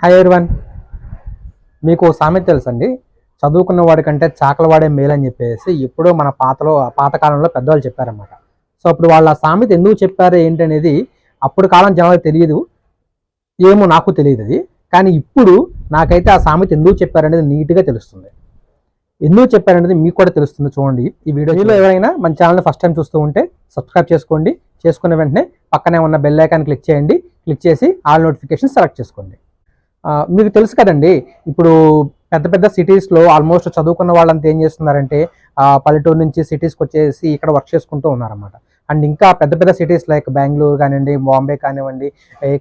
Hi everyone మీకు సామెత తెలుసండి? చదువుకున్న వాడికంటే చాకల వాడే మేలు అని చెప్పేసి ఎప్పుడో మన పాతలో పాతకాలంలో పెద్దవాళ్ళు చెప్పారన్నమాట. సో అప్పుడు వాళ్ళు ఆ సామెత ఎందుకు చెప్పారు ఏంటి అనేది అప్పుడు కాలం జనాలకు తెలియదు. ఏమో నాకు తెలియదు అది. కానీ ఇప్పుడు నాకైతే ఆ సామెత ఎందుకు చెప్పారనేది నీట్గా తెలుస్తుంది. ఎందుకు చెప్పారనేది మీకు కూడా తెలుస్తుంది చూడండి. ఈ వీడియో మీలో ఎవరైనా మన ఛానల్ని ఫస్ట్ టైం చూస్తూ ఉంటే సబ్స్క్రైబ్ చేసుకోండి. చేసుకున్న వెంటనే పక్కనే ఉన్న బెల్ ఐకాన్ క్లిక్ చేయండి. క్లిక్ చేసి ఆల్ నోటిఫికేషన్ సెలెక్ట్ చేసుకోండి. మీకు తెలుసు కదండి ఇప్పుడు పెద్ద పెద్ద సిటీస్లో ఆల్మోస్ట్ చదువుకున్న వాళ్ళంతా ఏం చేస్తున్నారంటే పల్లెటూరు నుంచి సిటీస్కి వచ్చేసి ఇక్కడ వర్క్ చేసుకుంటూ ఉన్నారన్నమాట. అండ్ ఇంకా పెద్ద పెద్ద సిటీస్ లైక్ బెంగళూరు కానివ్వండి బాంబే కానివ్వండి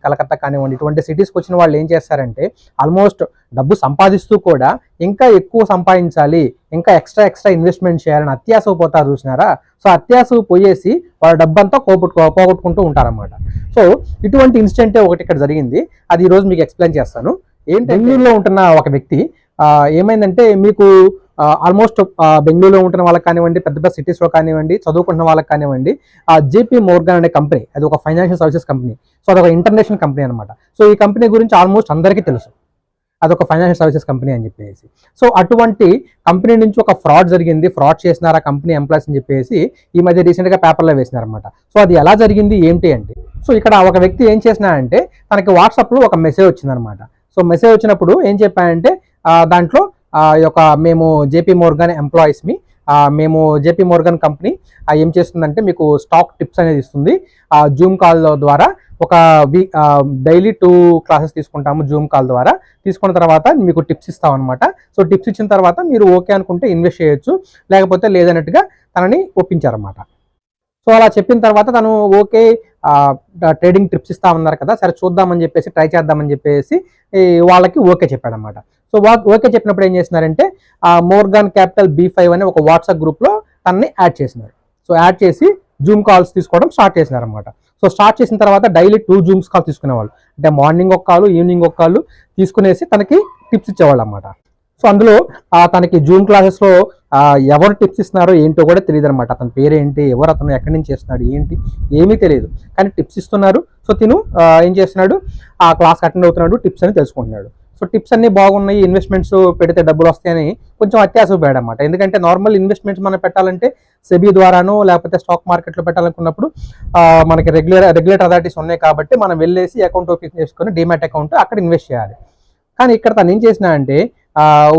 కలకత్తా కానివ్వండి ఇటువంటి సిటీస్కి వచ్చిన వాళ్ళు ఏం చేస్తారంటే ఆల్మోస్ట్ డబ్బు సంపాదిస్తూ కూడా ఇంకా ఎక్కువ సంపాదించాలి ఇంకా ఎక్స్ట్రా ఎక్స్ట్రా ఇన్వెస్ట్మెంట్ చేయాలని అత్యాస పోతారు చూసినారా? సో అత్యాస పోయేసి వాళ్ళ డబ్బంతా పోగొట్టుకో పోగొట్టుకుంటూ ఉంటారన్నమాట. సో ఇటువంటి ఇన్సిడెంటే ఒకటి ఇక్కడ జరిగింది. అది ఈరోజు మీకు ఎక్స్ప్లెయిన్ చేస్తాను. ఏంటి బెంగళూరులో ఉంటున్న ఒక వ్యక్తి ఏమైందంటే మీకు ఆల్మోస్ట్ బెంగళూరులో ఉంటున్న వాళ్ళకి కానివ్వండి పెద్ద పెద్ద సిటీస్లో కానివ్వండి చదువుకుంటున్న వాళ్ళకి కానివ్వండి జేపీ మోర్గాన్ అనే కంపెనీ అది ఒక ఫైనాన్షియల్ సర్వీసెస్ కంపెనీ. సో అది ఒక ఇంటర్నేషనల్ కంపెనీ అనమాట సో ఈ కంపెనీ గురించి ఆల్మోస్ట్ అందరికీ తెలుసు. అదొక ఫైనాన్షియల్ సర్వీసెస్ కంపెనీ అని చెప్పేసి. సో అటువంటి కంపెనీ నుంచి ఒక ఫ్రాడ్ జరిగింది. ఫ్రాడ్ చేసినారు ఆ కంపెనీ ఎంప్లాయీస్ అని చెప్పేసి ఈ మధ్య రీసెంట్గా పేపర్లో వేసినారనమాట సో అది ఎలా జరిగింది? ఏంటి అంటే సో ఇక్కడ ఒక వ్యక్తి ఏం చేసినాడంటే తనకి వాట్సాప్లో ఒక మెసేజ్ వచ్చిందనమాట సో మెసేజ్ వచ్చినప్పుడు ఏం చెప్పానంటే దాంట్లో ఈ యొక్క మేము జేపీ మోర్గాన్ ఎంప్లాయీస్మి మేము జేపీ మోర్గన్ కంపెనీ ఏం చేస్తుందంటే మీకు స్టాక్ టిప్స్ అనేది ఇస్తుంది. ఆ జూమ్ కాల్ ద్వారా ఒక వీ డైలీ టూ క్లాసెస్ తీసుకుంటాము జూమ్ కాల్ ద్వారా. తీసుకున్న తర్వాత మీకు టిప్స్ ఇస్తాం అనమాట సో టిప్స్ ఇచ్చిన తర్వాత మీరు ఓకే అనుకుంటే ఇన్వెస్ట్ చేయొచ్చు. లేకపోతే లేదన్నట్టుగా తనని ఒప్పించారన్నమాట. సో అలా చెప్పిన తర్వాత తను ఓకే ట్రేడింగ్ ట్రిప్స్ ఇస్తామన్నారు కదా సరే చూద్దామని చెప్పేసి ట్రై చేద్దామని చెప్పేసి వాళ్ళకి ఓకే చెప్పాడనమాట సో వా ఓకే చెప్పినప్పుడు ఏం చేసినారంటే మోర్గాన్ క్యాపిటల్ బీ ఫైవ్ అనే ఒక వాట్సాప్ గ్రూప్లో తనని యాడ్ చేసినారు. సో యాడ్ చేసి జూమ్ కాల్స్ తీసుకోవడం స్టార్ట్ చేసినారనమాట సో స్టార్ట్ చేసిన తర్వాత డైలీ టూ జూమ్స్ కాల్ తీసుకునేవాళ్ళు. అంటే మార్నింగ్ ఒక కాలు ఈవినింగ్ ఒక కాలు తీసుకునేసి తనకి టిప్స్ ఇచ్చేవాళ్ళు అనమాట సో అందులో తనకి జూమ్ క్లాసెస్లో ఎవరు టిప్స్ ఇస్తున్నారో ఏంటో కూడా తెలియదు అనమాట అతని పేరేంటి ఎవరు అతను ఎక్కడి నుంచి చేస్తున్నాడు ఏంటి ఏమీ తెలియదు. కానీ టిప్స్ ఇస్తున్నారు. సో తిను ఏం చేస్తున్నాడు ఆ క్లాస్ అటెండ్ అవుతున్నాడు టిప్స్ అని తెలుసుకుంటున్నాడు. సో టిప్స్ అన్నీ బాగున్నాయి ఇన్వెస్ట్మెంట్స్ పెడితే డబ్బులు వస్తాయని కొంచెం అత్యాస అనమాట ఎందుకంటే నార్మల్ ఇన్వెస్ట్మెంట్స్ మనం పెట్టాలంటే సెబీ ద్వారానో లేకపోతే స్టాక్ మార్కెట్లో పెట్టాలనుకున్నప్పుడు మనకి రెగ్యులర్ రెగ్యులేటర్ అథారిటీస్ ఉన్నాయి కాబట్టి మనం వెళ్ళేసి అకౌంట్ ఓపెన్ చేసుకొని డిమాట్ అకౌంట్ అక్కడ ఇన్వెస్ట్ చేయాలి. కానీ ఇక్కడ తను ఏం చేసినా అంటే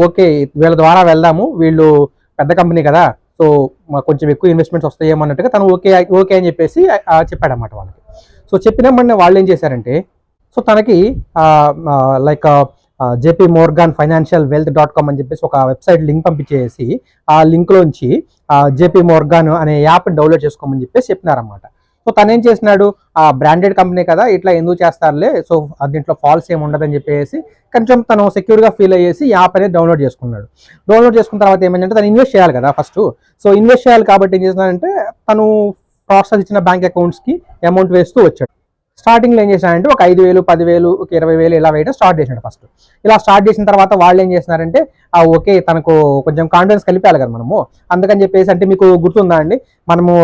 ఓకే వీళ్ళ ద్వారా వెళ్దాము వీళ్ళు పెద్ద కంపెనీ కదా సో మా కొంచెం ఎక్కువ ఇన్వెస్ట్మెంట్స్ వస్తాయేమో అన్నట్టుగా తను ఓకే ఓకే అని చెప్పేసి చెప్పాడన్నమాట వాళ్ళకి. సో చెప్పిన వాళ్ళు ఏం చేశారంటే సో తనకి like JP Morgan financial wealth dot com అని చెప్పేసి ఒక వెబ్సైట్ లింక్ పంపించేసి ఆ లింక్లోంచి జేపీ మోర్గాన్ అనే యాప్ డౌన్లోడ్ చేసుకోమని చెప్పేసి చెప్పినారన్నమాట. సో తను ఏం చేసినాడు? ఆ బ్రాండెడ్ కంపెనీ కదా ఇట్లా ఎందుకు చేస్తారులే? సో దీంట్లో ఫాల్స్ ఏమి ఉండదని చెప్పేసి కొంచెం తను సెక్యూర్గా ఫీల్ అయ్యేసి యాప్ అనేది డౌన్లోడ్ చేసుకున్నాడు. డౌన్లోడ్ చేసుకున్న తర్వాత ఏమైందంటే తను ఇన్వెస్ట్ చేయాలి కదా ఫస్ట్. సో ఇన్వెస్ట్ చేయాలి కాబట్టి ఏం చేసినాడంటే తను ప్రాసెస్ ఇచ్చిన బ్యాంక్ అకౌంట్స్కి అమౌంట్ వేస్తూ వచ్చాడు. స్టార్టింగ్లో ఏం చేశాడంటే ఒక ఐదు వేలు పదివేలు ఒక ఇరవై వేలు ఇలా వేయడం స్టార్ట్ చేసాడు ఫస్ట్. ఇలా స్టార్ట్ చేసిన తర్వాత వాళ్ళు ఏం చేస్తున్నారంటే ఆ ఓకే తనకు కొంచెం కాన్ఫిడెన్స్ కలిపాలి కదా మనము. అందుకని చెప్పేసి అంటే మీకు గుర్తుందా అండి? మనము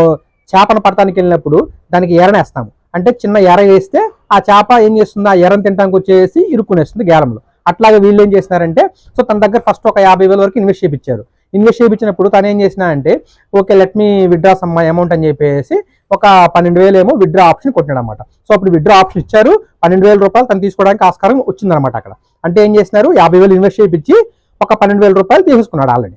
చేపను పడటానికి వెళ్ళినప్పుడు దానికి ఎరనేస్తాము అంటే చిన్న ఎర వేస్తే ఆ చేప ఏం చేస్తుంది? ఆ ఎరను తినడానికి వచ్చేసి ఇరుక్కునేస్తుంది గేలంలో. అట్లాగే వీళ్ళు ఏం చేస్తున్నారంటే సో తన దగ్గర ఫస్ట్ ఒక యాభై వేల వరకు ఇన్వెస్ట్ చేయించారు ఇన్వెస్ట్ చేయించినప్పుడు తను ఏం చేసినా అంటే okay let me withdraw some amount అని చెప్పేసి ఒక పన్నెండు వేలు ఏమో విత్డ్రా ఆప్షన్ కొట్టినాడు అనమాట సో అప్పుడు విత్డ్రా ఆప్షన్ ఇచ్చారు. పన్నెండు వేల రూపాయలు తను తీసుకోవడానికి ఆస్కారం వచ్చిందనమాట అక్కడ. అంటే ఏం చేసినారు? యాభై వేలు ఇన్వెస్ట్ చేయించి ఒక పన్నెండు వేల రూపాయలు తీసుకున్నాడు ఆల్రెడీ.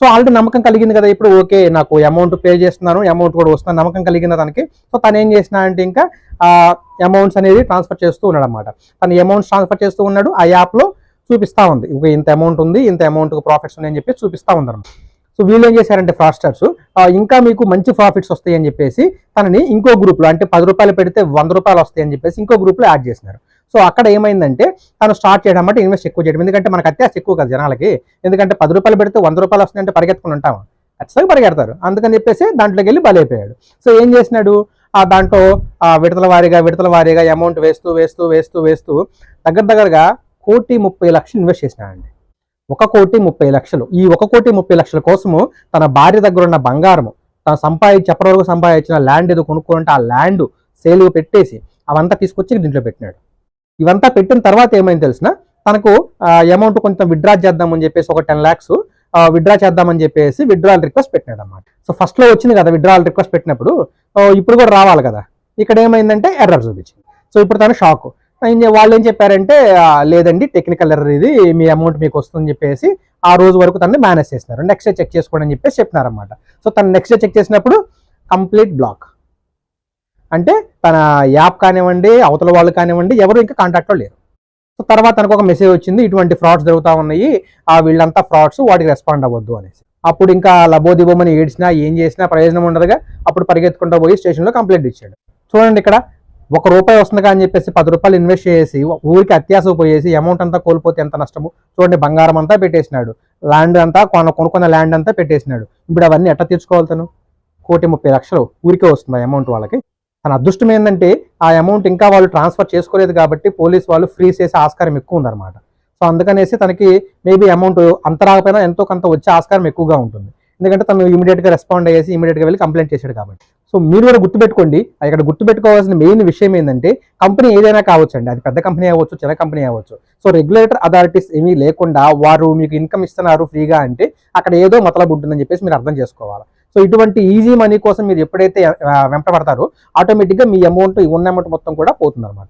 సో ఆల్రెడీ నమ్మకం కలిగింది కదా ఇప్పుడు ఓకే నాకు అమౌంట్ పే చేస్తున్నాను అమౌంట్ కూడా వస్తున్నాను నమ్మకం కలిగింది తనకి? సో తను ఏం చేసినా అంటే ఇంకా అమౌంట్స్ అనేది ట్రాన్స్ఫర్ చేస్తూ ఉన్నాడు అనమాట తను అమౌంట్స్ ట్రాన్స్ఫర్ చేస్తూ ఉన్నాడు ఆ యాప్లో చూపిస్తా ఉంది. ఇక ఇంత అమౌంట్ ఉంది ఇంత అమౌంట్ ప్రాఫిట్స్ ఉన్నాయని చెప్పి చూపిస్తా ఉందన్నమాట. సో వీళ్ళు ఏం చేశారంటే ఫ్రాస్టర్స్ ఇంకా మీకు మంచి ప్రాఫిట్స్ వస్తాయి అని చెప్పేసి తనని ఇంకో గ్రూప్లో అంటే పది రూపాయలు పెడితే వంద రూపాయలు వస్తాయి అని చెప్పేసి ఇంకో గ్రూప్లో యాడ్ చేసినారు. సో అక్కడ ఏమైందంటే తను స్టార్ట్ చేయడం అంటే ఇన్వెస్ట్ ఎక్కువ చేయడం. ఎందుకంటే మనకు అత్యాశ ఎక్కువ కదా జనాలకి. ఎందుకంటే పది రూపాయలు పెడితే వంద రూపాయలు వస్తాయంటే పరిగెత్తుకుని ఉంటాము. ఖచ్చితంగా పరిగెడతారు. అందుకని చెప్పేసి దాంట్లోకి వెళ్ళి బలైపోయాడు. సో ఏం చేసినాడు? ఆ దాంట్లో విడతల వారీగా విడతల వారీగా అమౌంట్ వేస్తూ వేస్తూ వేస్తూ వేస్తూ దగ్గర దగ్గరగా కోటి ముప్పై లక్షలు ఇన్వెస్ట్ చేసినాడండి. ఒక కోటి ముప్పై లక్షలు. ఈ ఒక కోటి ముప్పై లక్షల కోసము తన భార్య దగ్గర ఉన్న బంగారము తను సంపాదించి ఎప్పటి వరకు సంపాదించిన ల్యాండ్ ఏదో కొనుక్కుంటే ఆ ల్యాండ్ సేల్ పెట్టేసి అవంతా తీసుకొచ్చి దీంట్లో పెట్టినాడు. ఇవంతా పెట్టిన తర్వాత ఏమైంది తెలిసిన? తనకు అమౌంట్ కొంచెం విత్డ్రా చేద్దామని చెప్పేసి ఒక టెన్ ల్యాక్స్ విత్డ్రా చేద్దామని చెప్పేసి విత్డ్రాల్ రిక్వెస్ట్ పెట్టినాడు అనమాట సో ఫస్ట్లో వచ్చింది కదా విత్డ్రాల్ రిక్వెస్ట్ పెట్టినప్పుడు ఇప్పుడు కూడా రావాలి కదా. ఇక్కడ ఏమైందంటే ఎర్రర్ చూపించింది. సో ఇప్పుడు తను షాక్ వాళ్ళు ఏం చెప్పారంటే లేదండి టెక్నికల్ ఎర్రర్ ఇది మీ అమౌంట్ మీకు వస్తుందని చెప్పేసి ఆ రోజు వరకు తనని మేనేజ్ చేస్తున్నారు నెక్స్ట్ డే చెక్ చేసుకోండి అని చెప్పేసి చెప్పినారనమాట సో తను నెక్స్ట్ డే చెక్ చేసినప్పుడు కంప్లీట్ బ్లాక్ అంటే తన యాప్ కానివ్వండి అవతల వాళ్ళు కానివ్వండి ఎవరు ఇంకా కాంటాక్ట్లో లేరు. సో తర్వాత తనకు ఒక మెసేజ్ వచ్చింది ఇటువంటి ఫ్రాడ్స్ జరుగుతూ ఉన్నాయి ఆ వీళ్ళంతా ఫ్రాడ్స్ వాటికి రెస్పాండ్ అవ్వద్దు అనేసి. అప్పుడు ఇంకా లబోదిబోమని ఏడ్చినా ఏం చేసినా ప్రయోజనం ఉండదుగా అప్పుడు పరిగెత్తుకుంటూ పోయి స్టేషన్లో కంప్లైంట్ ఇచ్చాడు. చూడండి ఇక్కడ ఒక రూపాయి వస్తుంది అని చెప్పేసి పది రూపాయలు ఇన్వెస్ట్ చేసి ఊరికి అత్యాశ పోయేసి అమౌంట్ అంతా కోల్పోతే ఎంత నష్టము? చూడండి బంగారం అంతా పెట్టేసినాడు. ల్యాండ్ అంతా కొన కొనుక్కున్న ల్యాండ్ అంతా పెట్టేసినాడు. ఇప్పుడు అవన్నీ ఎట్లా తీర్చుకోవాలి తను? కోటి ముప్పై లక్షలు ఊరికే వస్తుంది అమౌంట్ వాళ్ళకి. తన అదృష్టం ఏంటంటే ఆ అమౌంట్ ఇంకా వాళ్ళు ట్రాన్స్ఫర్ చేసుకోలేదు కాబట్టి పోలీస్ వాళ్ళు ఫ్రీ చేసే ఆస్కారం ఎక్కువ ఉందన్నమాట. సో అందుకనేసి తనకి మేబీ అమౌంట్ అంత రాకపోయినా ఎంతో కొంత వచ్చే ఆస్కారం ఎక్కువగా ఉంటుంది. ఎందుకంటే తను ఇమీడియట్గా రెస్పాండ్ అయ్యేసి ఇమీడియట్గా వెళ్ళి కంప్లైంట్ చేశాడు కాబట్టి. సో మీరు కూడా గుర్తుపెట్టుకోండి. ఇక్కడ గుర్తుపెట్టుకోవాల్సిన మెయిన్ విషయం ఏంటంటే కంపెనీ ఏదైనా కావచ్చు అండి అది పెద్ద కంపెనీ అవ్వచ్చు చిన్న కంపెనీ అవ్వచ్చు. సో రెగ్యులేటర్ అథారిటీస్ ఏమీ లేకుండా వారు మీకు ఇన్కమ్ ఇస్తున్నారు ఫ్రీగా అంటే అక్కడ ఏదో మతలబు ఉంటుందని చెప్పేసి మీరు అర్థం చేసుకోవాలి. సో ఇటువంటి ఈజీ మనీ కోసం మీరు ఎప్పుడైతే వెంటబడతారో ఆటోమేటిక్గా మీ అమౌంట్ ఉన్న అమౌంట్ మొత్తం కూడా పోతుందన్నమాట.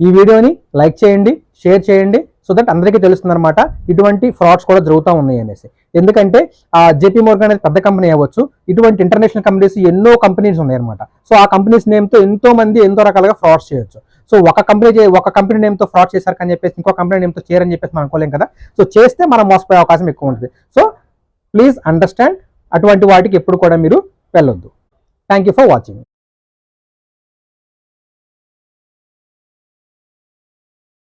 ఈ వీడియోని లైక్ చేయండి షేర్ చేయండి సో దట్ అందరికీ తెలుస్తుంది అనమాట ఇటువంటి ఫ్రాడ్స్ కూడా జరుగుతూ ఉన్నాయి అనేసి. ఎందుకంటే ఆ జేపీ మోర్గన్ అనేది పెద్ద కంపెనీ అవ్వచ్చు. ఇటువంటి ఇంటర్నేషనల్ కంపెనీస్ ఎన్నో కంపెనీస్ ఉన్నాయి అనమాట సో ఆ కంపెనీస్ నేమ్తో ఎంతో మంది ఎంతో రకాలుగా ఫ్రాడ్స్ చేయొచ్చు. సో ఒక కంపెనీ ఒక కంపెనీ నేమ్తో ఫ్రాడ్ చేశారు అని చెప్పేసి ఇంకో కంపెనీ నేమ్తో చేయరని చెప్పేసి మనం అనుకోలేం కదా. సో చేస్తే మనం మోసపోయే అవకాశం ఎక్కువ ఉంటుంది. సో ప్లీజ్ అండర్స్టాండ్ అటువంటి వాటికి ఎప్పుడు కూడా మీరు వెళ్ళొద్దు. Thank you for watching.